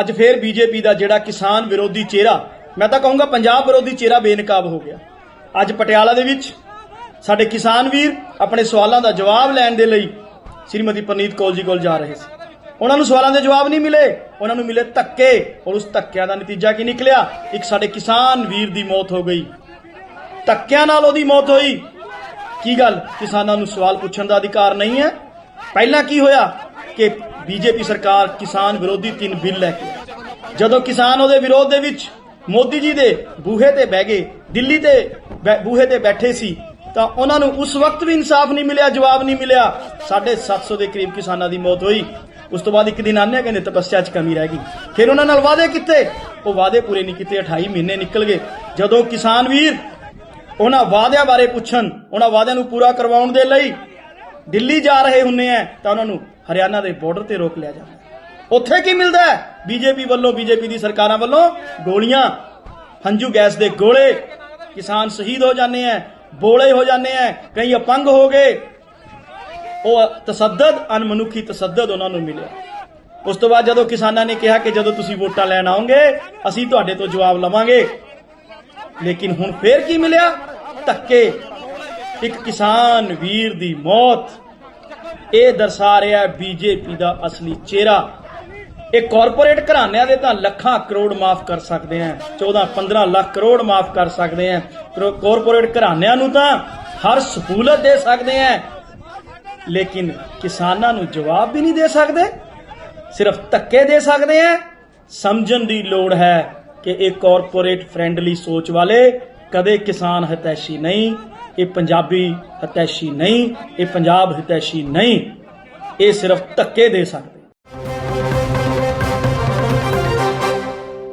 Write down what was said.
ਅੱਜ ਫੇਰ ਬੀਜੇਪੀ ਦਾ ਜਿਹੜਾ ਕਿਸਾਨ ਵਿਰੋਧੀ ਚਿਹਰਾ, ਮੈਂ ਤਾਂ ਕਹੂੰਗਾ ਪੰਜਾਬ ਵਿਰੋਧੀ ਚਿਹਰਾ ਬੇਨਕਾਬ ਹੋ ਗਿਆ। ਅੱਜ ਪਟਿਆਲਾ ਦੇ ਵਿੱਚ ਸਾਡੇ ਕਿਸਾਨ ਵੀਰ ਆਪਣੇ ਸਵਾਲਾਂ ਦਾ ਜਵਾਬ ਲੈਣ ਦੇ ਲਈ ਸ਼੍ਰੀਮਤੀ ਪਰਨੀਤ ਕੌਰ ਜੀ ਕੋਲ ਜਾ ਰਹੇ ਸੀ। ਉਹਨਾਂ ਨੂੰ ਸਵਾਲਾਂ ਦੇ ਜਵਾਬ ਨਹੀਂ ਮਿਲੇ, ਉਹਨਾਂ ਨੂੰ ਮਿਲੇ ਧੱਕੇ। ਔਰ ਉਸ ਧੱਕਿਆਂ ਦਾ ਨਤੀਜਾ ਕੀ ਨਿਕਲਿਆ? ਇੱਕ ਸਾਡੇ ਕਿਸਾਨ ਵੀਰ ਦੀ ਮੌਤ ਹੋ ਗਈ। ਧੱਕਿਆਂ ਨਾਲ ਉਹਦੀ ਮੌਤ ਹੋਈ। ਕੀ ਗੱਲ? ਕਿਸਾਨਾਂ ਨੂੰ ਸਵਾਲ ਪੁੱਛਣ ਦਾ ਅਧਿਕਾਰ ਨਹੀਂ ਹੈ? ਪਹਿਲਾਂ ਕੀ ਹੋਇਆ? ਕਿ ਬੀਜੇਪੀ ਸਰਕਾਰ ਕਿਸਾਨ ਵਿਰੋਧੀ ਤਿੰਨ ਬਿੱਲ ਲੈ ਕੇ ਜਦੋਂ ਕਿਸਾਨ ਉਹਦੇ ਵਿਰੋਧ ਦੇ ਵਿੱਚ ਮੋਦੀ ਜੀ ਦੇ ਬੂਹੇ ਤੇ ਬਹਿ ਗਏ, ਦਿੱਲੀ ਤੇ ਬੈ- ਬੂਹੇ ਤੇ ਬੈਠੇ ਸੀ, ਤਾਂ ਉਹਨਾਂ ਨੂੰ ਉਸ ਵਕਤ ਵੀ ਇਨਸਾਫ ਨਹੀਂ ਮਿਲਿਆ, ਜਵਾਬ ਨਹੀਂ ਮਿਲਿਆ। 750 ਦੇ ਕਰੀਬ ਕਿਸਾਨਾਂ ਦੀ ਮੌਤ ਹੋਈ। ਉਸ ਤੋਂ ਬਾਅਦ ਇੱਕ ਦਿਨ ਆਨੇ ਕਹਿੰਦੇ ਤਪੱਸਿਆ 'ਚ ਕਮੀ ਰਹਿ ਗਈ। ਫਿਰ ਉਹਨਾਂ ਨਾਲ ਵਾਅਦੇ ਕੀਤੇ। ਉਹ ਵਾਅਦੇ ਪੂਰੇ ਨਹੀਂ ਕੀਤੇ 28 ਮਹੀਨੇ ਨਿਕਲ ਗਏ। ਜਦੋਂ ਕਿਸਾਨ ਵੀਰ ਉਹਨਾਂ ਵਾਅਦਿਆਂ ਬਾਰੇ ਪੁੱਛਣ, ਉਹਨਾਂ ਵਾਅਦਿਆਂ ਨੂੰ ਪੂਰਾ ਕਰਵਾਉਣ ਦੇ ਲਈ ਦਿੱਲੀ ਜਾ ਰਹੇ ਹੁੰਨੇ ਆ, ਤਾਂ ਉਹਨਾਂ ਨੂੰ ਹਰਿਆਣਾ ਦੇ ਬਾਰਡਰ ਤੇ ਰੋਕ ਲਿਆ ਜਾਂਦਾ ਉੱਥੇ ਕੀ ਮਿਲਦਾ ਹੈ? ਬੀਜੇਪੀ ਵੱਲੋਂ, ਬੀਜੇਪੀ ਦੀ ਸਰਕਾਰਾਂ ਵੱਲੋਂ ਗੋਲੀਆਂ, ਹੰਝੂ ਗੈਸ ਦੇ ਗੋਲੇ, ਕਿਸਾਨ ਸ਼ਹੀਦ ਹੋ ਜਾਂਦੇ ਆ ਬੋਲੇ ਹੋ ਜਾਂਦੇ ਆ ਕਈ ਅਪੰਗ ਹੋ ਗਏ। ਉਹ ਤਸੱਦਦ ਅਨਮਨੁੱਖੀ ਤਸੱਦਦ ਉਹਨਾਂ ਨੂੰ ਮਿਲਿਆ। ਉਸ ਤੋਂ ਬਾਅਦ ਜਦੋਂ ਕਿਸਾਨਾਂ ਨੇ ਕਿਹਾ ਕਿ ਜਦੋਂ ਤੁਸੀਂ ਵੋਟਾਂ ਲੈਣ ਆਓਗੇ ਅਸੀਂ ਤੁਹਾਡੇ ਤੋਂ ਜਵਾਬ ਲਵਾਂਗੇ। ਲੇਕਿਨ ਹੁਣ ਫੇਰ ਕੀ ਮਿਲਿਆ? ਧੱਕੇ। ਇੱਕ ਕਿਸਾਨ ਵੀਰ ਦੀ ਮੌਤ। ਇਹ ਦਰਸਾ ਰਿਹਾ ਬੀਜੇਪੀ ਦਾ ਅਸਲੀ ਚਿਹਰਾ। ਇਹ ਕਾਰਪੋਰੇਟ ਘਰਾਣਿਆਂ ਦੇ ਤਾਂ ਲੱਖਾਂ ਕਰੋੜ ਮਾਫ ਕਰ ਸਕਦੇ ਆ 14 15 ਲੱਖ ਕਰੋੜ ਮਾਫ ਕਰ ਸਕਦੇ ਆ ਕਾਰਪੋਰੇਟ ਘਰਾਣਿਆਂ ਨੂੰ ਤਾਂ ਹਰ ਸਹੂਲਤ ਦੇ ਸਕਦੇ ਆ ਲੇਕਿਨ ਕਿਸਾਨਾਂ ਨੂੰ ਜਵਾਬ ਵੀ ਨਹੀਂ ਦੇ ਸਕਦੇ। ਸਿਰਫ ਧੱਕੇ ਦੇ ਸਕਦੇ ਆ ਸਮਝਣ ਦੀ ਲੋੜ ਹੈ ਕਿ ਇਹ ਕਾਰਪੋਰੇਟ ਫ੍ਰੈਂਡਲੀ ਸੋਚ ਵਾਲੇ ਕਦੇ ਕਿਸਾਨ ਹਤੈਸ਼ੀ ਨਹੀਂ, ਇਹ ਪੰਜਾਬੀ ਹਤੈਸ਼ੀ ਨਹੀਂ, ਇਹ ਪੰਜਾਬ ਹਿਤੈਸ਼ੀ ਨਹੀਂ, ਇਹ ਸਿਰਫ ਧੱਕੇ ਦੇ ਸਕਦੇ